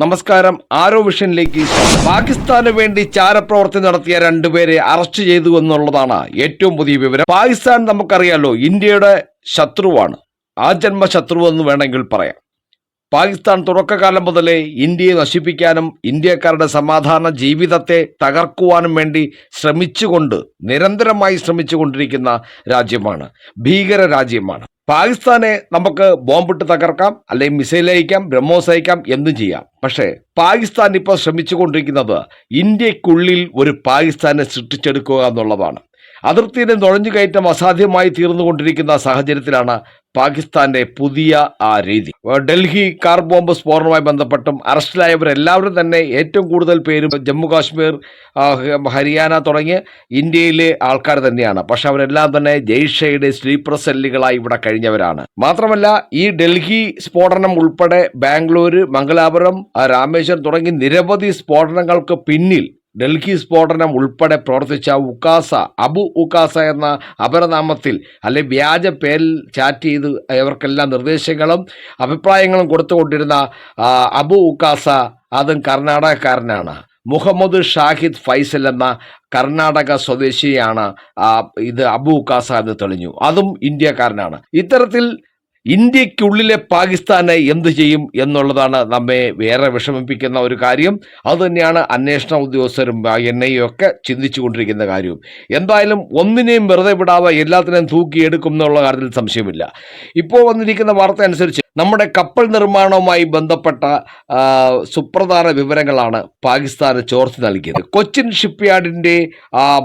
നമസ്കാരം. ആരോ വിഷനിലേക്ക്. പാകിസ്ഥാന് വേണ്ടി ചാരപ്രവർത്തി നടത്തിയ രണ്ടുപേരെ അറസ്റ്റ് ചെയ്തു എന്നുള്ളതാണ് ഏറ്റവും പുതിയ വിവരം. പാകിസ്ഥാൻ നമുക്കറിയാലോ ഇന്ത്യയുടെ ശത്രുവാണ്. ആ ജന്മ ശത്രുവെന്ന് വേണമെങ്കിൽ പറയാം. പാകിസ്ഥാൻ തുടക്കകാലം മുതലേ ഇന്ത്യയെ നശിപ്പിക്കാനും ഇന്ത്യക്കാരുടെ സമാധാന ജീവിതത്തെ തകർക്കുവാനും വേണ്ടി ശ്രമിച്ചുകൊണ്ട് നിരന്തരമായി ശ്രമിച്ചുകൊണ്ടിരിക്കുന്ന രാജ്യമാണ് ഭീകര രാജ്യമാണ്. പാകിസ്ഥാനെ നമുക്ക് ബോംബിട്ട് തകർക്കാം അല്ലെങ്കിൽ മിസൈൽ അയക്കാം ബ്രഹ്മോസ് അയക്കാം എന്തും ചെയ്യാം. പക്ഷേ പാകിസ്ഥാൻ ഇപ്പോൾ ശ്രമിച്ചുകൊണ്ടിരിക്കുന്നത് ഇന്ത്യക്കുള്ളിൽ ഒരു പാകിസ്ഥാനെ സൃഷ്ടിച്ചെടുക്കുക എന്നുള്ളതാണ്. അതിർത്തിയിലെ നുഴഞ്ഞുകയറ്റം അസാധ്യമായി തീർന്നുകൊണ്ടിരിക്കുന്ന സാഹചര്യത്തിലാണ് പാകിസ്ഥാന്റെ പുതിയ ആ രീതി. ഡൽഹി കാർ ബോംബ് സ്ഫോടനവുമായി ബന്ധപ്പെട്ടും അറസ്റ്റിലായവരെല്ലാവരും തന്നെ ഏറ്റവും കൂടുതൽ പേരും ജമ്മു കാശ്മീർ ഹരിയാന തുടങ്ങിയ ഇന്ത്യയിലെ ആൾക്കാർ തന്നെയാണ്. പക്ഷെ അവരെല്ലാം തന്നെ ജയ്ഷയുടെ സ്ലീപ്പർ സെല്ലുകളായി ഇവിടെ കഴിഞ്ഞവരാണ്. മാത്രമല്ല ഈ ഡൽഹി സ്ഫോടനം ഉൾപ്പെടെ ബാംഗ്ലൂർ മംഗലാപുരം രാമേശ്വരം തുടങ്ങി നിരവധി സ്ഫോടനങ്ങൾക്ക് പിന്നിൽ ഡൽഹി സ്ഫോടനം ഉൾപ്പെടെ പ്രവർത്തിച്ച ഉക്കാസ അബു ഉക്കാസ എന്ന അപരനാമത്തിൽ അല്ലെ വ്യാജ പേരിൽ ചാറ്റ് ചെയ്ത് ഇവർക്കെല്ലാം നിർദ്ദേശങ്ങളും അഭിപ്രായങ്ങളും കൊടുത്തുകൊണ്ടിരുന്ന അബു ഉക്കാസ അതും കർണാടകക്കാരനാണ്. മുഹമ്മദ് ഷാഹിദ് ഫൈസൽ എന്ന കർണാടക സ്വദേശിയാണ് ഇത് അബു ഉക്കാസ എന്ന് തെളിഞ്ഞു. അതും ഇന്ത്യക്കാരനാണ്. ഇത്തരത്തിൽ ഇന്ത്യക്കുള്ളിലെ പാകിസ്ഥാനെ എന്തു ചെയ്യും എന്നുള്ളതാണ് നമ്മെ വേറെ വിഷമിപ്പിക്കുന്ന ഒരു കാര്യം. അതുതന്നെയാണ് അന്വേഷണ ഉദ്യോഗസ്ഥരും എൻ ഐ ഒക്കെ ചിന്തിച്ചുകൊണ്ടിരിക്കുന്ന കാര്യവും. എന്തായാലും ഒന്നിനെയും വെറുതെ വിടാതെ എല്ലാത്തിനെയും തൂക്കിയെടുക്കും എന്നുള്ള കാര്യത്തിൽ സംശയമില്ല. ഇപ്പോൾ വന്നിരിക്കുന്ന വാർത്ത അനുസരിച്ച് നമ്മുടെ കപ്പൽ നിർമ്മാണവുമായി ബന്ധപ്പെട്ട സുപ്രധാന വിവരങ്ങളാണ് പാകിസ്ഥാന് ചോർത്തി നൽകിയത്. കൊച്ചിൻ ഷിപ്പ്യാർഡിന്റെ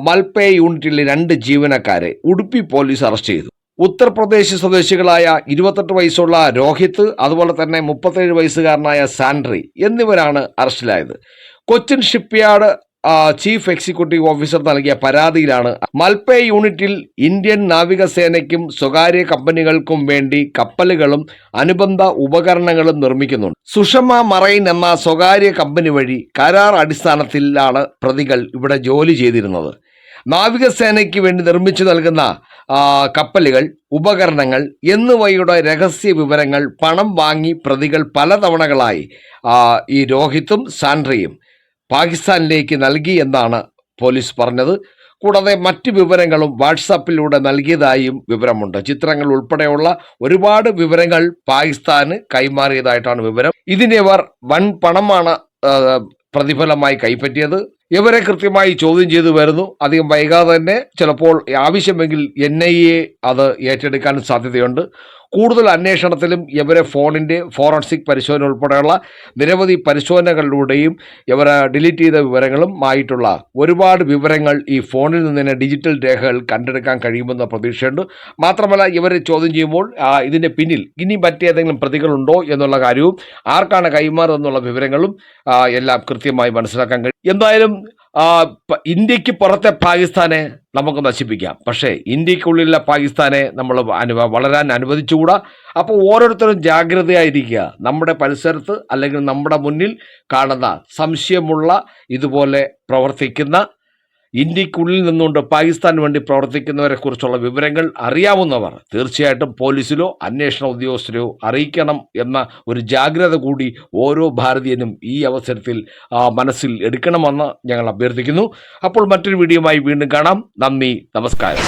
മൽപേ യൂണിറ്റിലെ രണ്ട് ജീവനക്കാരെ ഉടുപ്പി പോലീസ് അറസ്റ്റ് ചെയ്തു. ഉത്തർപ്രദേശ് സ്വദേശികളായ ഇരുപത്തെട്ട് വയസ്സുള്ള രോഹിത് അതുപോലെ തന്നെ മുപ്പത്തേഴ് വയസ്സുകാരനായ സാൻഡ്രി എന്നിവരാണ് അറസ്റ്റിലായത്. Cochin shipyard chief executive officer നൽകിയ പരാതിയിലാണ് മൽപേ യൂണിറ്റിൽ ഇന്ത്യൻ നാവികസേനയ്ക്കും സ്വകാര്യ കമ്പനികൾക്കും വേണ്ടി കപ്പലുകളും അനുബന്ധ ഉപകരണങ്ങളും നിർമ്മിക്കുന്നുണ്ട്. സുഷമ മറൈൻ എന്ന സ്വകാര്യ കമ്പനി വഴി കരാർ അടിസ്ഥാനത്തിലാണ് പ്രതികൾ ഇവിടെ ജോലി ചെയ്തിരുന്നത്. നാവികസേനയ്ക്ക് വേണ്ടി നിർമ്മിച്ചു നൽകുന്ന കപ്പലുകൾ ഉപകരണങ്ങൾ എന്നിവയുടെ രഹസ്യ വിവരങ്ങൾ പണം വാങ്ങി പ്രതികൾ പലതവണകളായി ഈ രോഹിത്തും സാൻഡ്രയും പാകിസ്ഥാനിലേക്ക് നൽകി എന്നാണ് പോലീസ് പറഞ്ഞത്. കൂടാതെ മറ്റ് വിവരങ്ങളും വാട്സാപ്പിലൂടെ നൽകിയതായും വിവരമുണ്ട്. ചിത്രങ്ങൾ ഉൾപ്പെടെയുള്ള ഒരുപാട് വിവരങ്ങൾ പാകിസ്ഥാന് കൈമാറിയതായിട്ടാണ് വിവരം. ഇതിനിവർ വൻ പണമാണ് പ്രതിഫലമായി കൈപ്പറ്റിയത്. ഇവരെ കൃത്യമായി ചോദ്യം ചെയ്തു വരുന്നു. അധികം വൈകാതെ തന്നെ ചിലപ്പോൾ ആവശ്യമെങ്കിൽ എൻ ഐ എ അത് ഏറ്റെടുക്കാൻ സാധ്യതയുണ്ട്. കൂടുതൽ അന്വേഷണത്തിലും ഇവരെ ഫോണിന്റെ ഫോറൻസിക് പരിശോധന ഉൾപ്പെടെയുള്ള നിരവധി പരിശോധനകളിലൂടെയും ഇവരെ ഡിലീറ്റ് ചെയ്ത വിവരങ്ങളും ആയിട്ടുള്ള ഒരുപാട് വിവരങ്ങൾ ഈ ഫോണിൽ നിന്ന് തന്നെ ഡിജിറ്റൽ രേഖകൾ കണ്ടെടുക്കാൻ കഴിയുമെന്ന പ്രതീക്ഷയുണ്ട്. മാത്രമല്ല ഇവരെ ചോദ്യം ചെയ്യുമ്പോൾ ഇതിന്റെ പിന്നിൽ ഇനി മറ്റേതെങ്കിലും പ്രതികളുണ്ടോ എന്നുള്ള കാര്യവും ആർക്കാണ് കൈമാറുന്നുള്ള വിവരങ്ങളും എല്ലാം കൃത്യമായി മനസ്സിലാക്കാൻ കഴിയും. എന്തായാലും ഇന്ത്യയ്ക്ക് പുറത്തെ പാകിസ്ഥാനെ നമുക്ക് നശിപ്പിക്കാം. പക്ഷേ ഇന്ത്യക്കുള്ളിലെ പാകിസ്ഥാനെ നമ്മൾ അനുവ വളരാൻ അനുവദിച്ചുകൂടാ? അപ്പോൾ ഓരോരുത്തരും ജാഗ്രതയായിരിക്കുക. നമ്മുടെ പരിസരത്ത് അല്ലെങ്കിൽ നമ്മുടെ മുന്നിൽ കാണുന്ന സംശയമുള്ള ഇതുപോലെ പ്രവർത്തിക്കുന്ന ഇന്ത്യക്കുള്ളിൽ നിന്നുകൊണ്ട് പാകിസ്ഥാന് വേണ്ടി പ്രവർത്തിക്കുന്നവരെ കുറിച്ചുള്ള വിവരങ്ങൾ അറിയാവുന്നവർ തീർച്ചയായിട്ടും പോലീസിലോ അന്വേഷണ ഉദ്യോഗസ്ഥരോ അറിയിക്കണം എന്ന ഒരു ജാഗ്രത കൂടി ഓരോ ഭാരതീയനും ഈ അവസരത്തിൽ മനസ്സിൽ എടുക്കണമെന്ന് ഞങ്ങൾ അഭ്യർത്ഥിക്കുന്നു. അപ്പോൾ മറ്റൊരു വീഡിയോയുമായി വീണ്ടും കാണാം. നന്ദി നമസ്കാരം.